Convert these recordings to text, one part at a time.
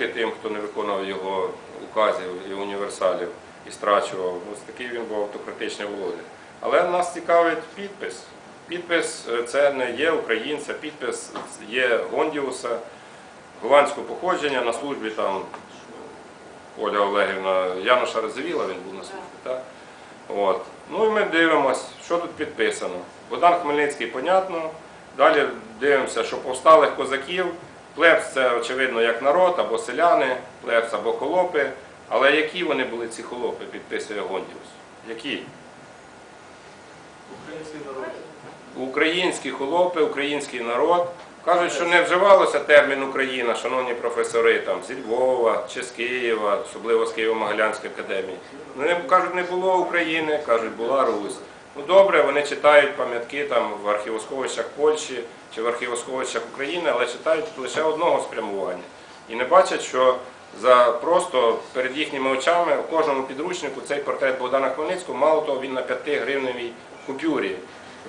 руки тим, хто не виконував його указів і універсалів і страчував. Ось такий він був автократичний володар. Але нас цікавить підпис. Підпис е, це не є українця, підпис є Гондіуса, голландського походження на службі там Оля Олегівна Януша Розовіла, він був на службі. Так? От. Ну і ми дивимося, що тут підписано. Богдан Хмельницький, понятно. Далі дивимося, що повсталих козаків. Плебс це очевидно як народ, або селяни, плебс або холопи. Але які вони були ці холопи, підписує Гондіус? Які? Український народ. Українські холопи, український народ. Кажуть, що не вживалося термін Україна, шановні професори там, зі Львова чи з Києва, особливо з Києво-Могилянської академії. Ну, не, кажуть, не було України, кажуть, була Русь. Ну добре, вони читають пам'ятки там в архівосховищах Польщі чи в архівосховищах України, але читають лише одного спрямування. І не бачать, що за просто перед їхніми очами у кожному підручнику цей портрет Богдана Хмельницького, мало того, він на 5 гривневій купюрі.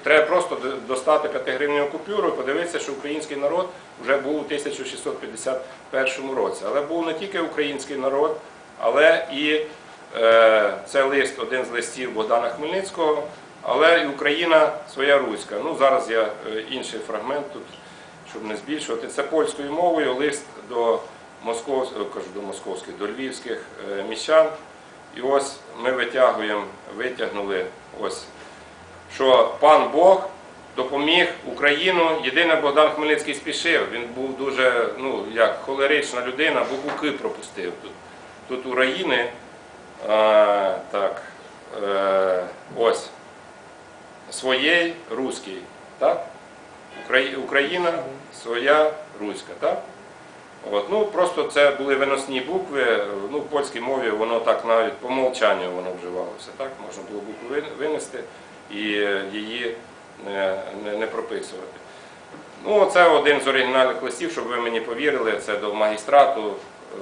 Треба просто достати 5 гривневу купюру і подивитися, що український народ вже був у 1651 році. Але був не тільки український народ, але і е, це лист, один з листів Богдана Хмельницького, але і Україна своя руська. Ну зараз я е, інший фрагмент тут, щоб не збільшувати. Це польською мовою лист до московських, кажу до московських, до львівських е, міщан. І ось ми витягуємо, витягнули ось що пан Бог допоміг Україну. Єдине Богдан Хмельницький спішив. Він був дуже, ну як холерична людина, букуки пропустив тут. Тут України, а, так, е, ось своєй руський, так? Україна своя руська, так? От, ну, просто це були виносні букви. Ну, в польській мові воно так навіть по умовчанню воно вживалося. Так? Можна було букву винести і її не, не, не прописувати. Ну, це один з оригінальних листів, щоб ви мені повірили, це до магістрату,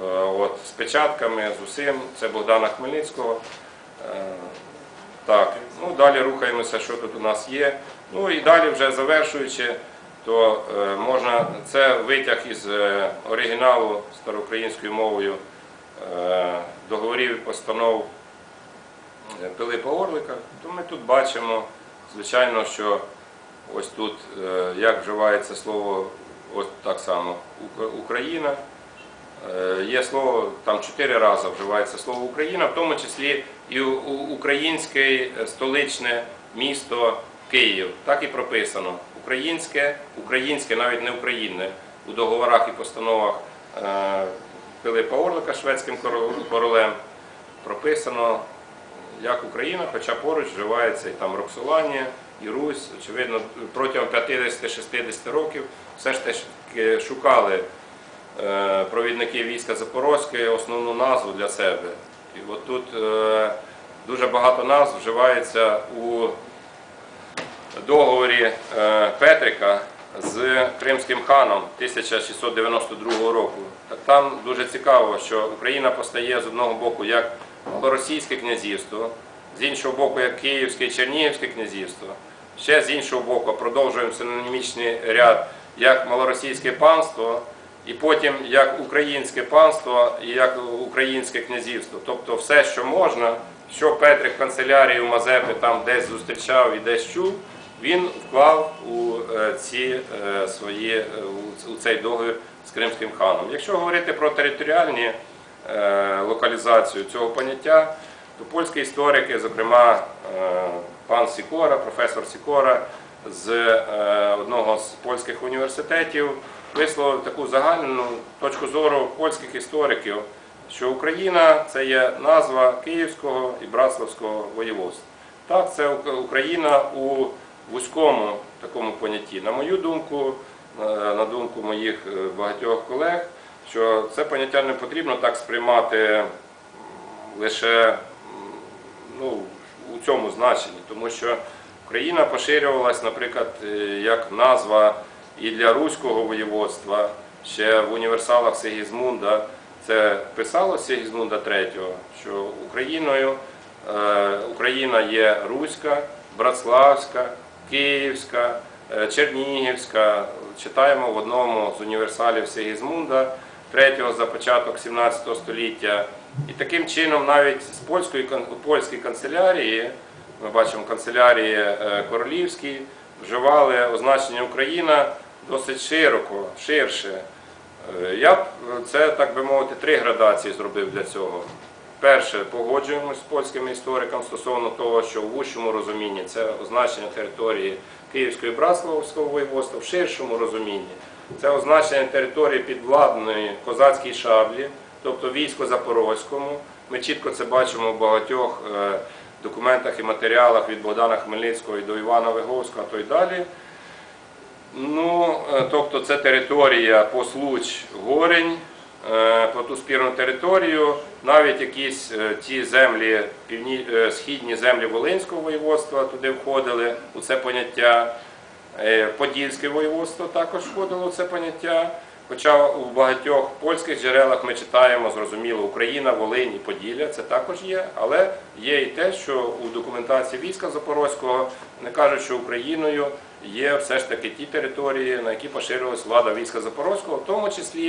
е, от, з печатками, з усім. Це Богдана Хмельницького. Е, Так, ну далі рухаємося, що тут у нас є. Ну і далі, вже завершуючи, то е, можна це витяг із е, оригіналу староукраїнською мовою е, договорів і постанов Пилипа Орлика. То ми тут бачимо, звичайно, що ось тут як вживається слово ось так само Україна. Е, Є слово, там чотири рази вживається слово Україна, в тому числі і українське столичне місто Київ. Так і прописано. Українське, українське, навіть не Українне. У договорах і постановах е, Пилипа Орлика шведським королем прописано як Україна, хоча поруч вживається і там Роксоланія, і Русь. Очевидно, протягом 50-60 років все ж таки шукали провідники війська Запорозької основну назву для себе. І от тут е, дуже багато назв вживається у договорі е, Петрика з Кримським ханом 1692 року. Там дуже цікаво, що Україна постає з одного боку як малоросійське князівство, з іншого боку, як Київське і Чернігівське князівство. Ще з іншого боку, продовжуємо синонімічний ряд як малоросійське панство, і потім як українське панство і як українське князівство. Тобто все, що можна, що Петрик у Мазепи там десь зустрічав і десь чув, він вклав у е, ці е, свої е, у- цей договір з Кримським ханом. Якщо говорити про територіальні локалізацію цього поняття, то польські історики, зокрема пан Сікора, професор Сікора з одного з польських університетів, висловив таку загальну точку зору польських істориків, що Україна це є назва Київського і Братславського воєводства. Так, це Україна у вузькому такому понятті. На мою думку, е, на думку моїх е, багатьох колег, що це поняття не потрібно так сприймати лише ну, у цьому значенні, тому що Україна поширювалась, наприклад, е, як назва і для руського воєводства, ще в універсалах Сигізмунда. Це писало Сигізмунда III, що Україною е, Україна є Руська, Братславська, Київська, е, Чернігівська. Читаємо в одному з універсалів Сигізмунда, третього за початок 17 століття. І таким чином навіть з польської польської канцелярії, ми бачимо канцелярії е, королівські, вживали означення Україна досить широко, ширше. Е, Я це, так би мовити, три градації зробив для цього. Перше, погоджуємось з польськими істориками стосовно того, що в вущому розумінні це означення території Київської Братславського воєводства, в ширшому розумінні це означення території підвладної козацькій шаблі, тобто військо Запорозькому. Ми чітко це бачимо в багатьох е, документах і матеріалах від Богдана Хмельницького і до Івана Виговського, а то й далі. Ну, е, тобто це територія Послуч Горень, е, по ту спірну територію, навіть якісь е, ті землі, півні, східні землі Волинського воєводства туди входили у це поняття. Подільське воєводство також входило у це поняття. Хоча у багатьох польських джерелах ми читаємо, зрозуміло, Україна, Волинь і Поділля, це також є, але є і те, що у документації війська Запорозького не кажуть, що Україною є все ж таки ті території, на які поширилась влада війська Запорозького, в тому числі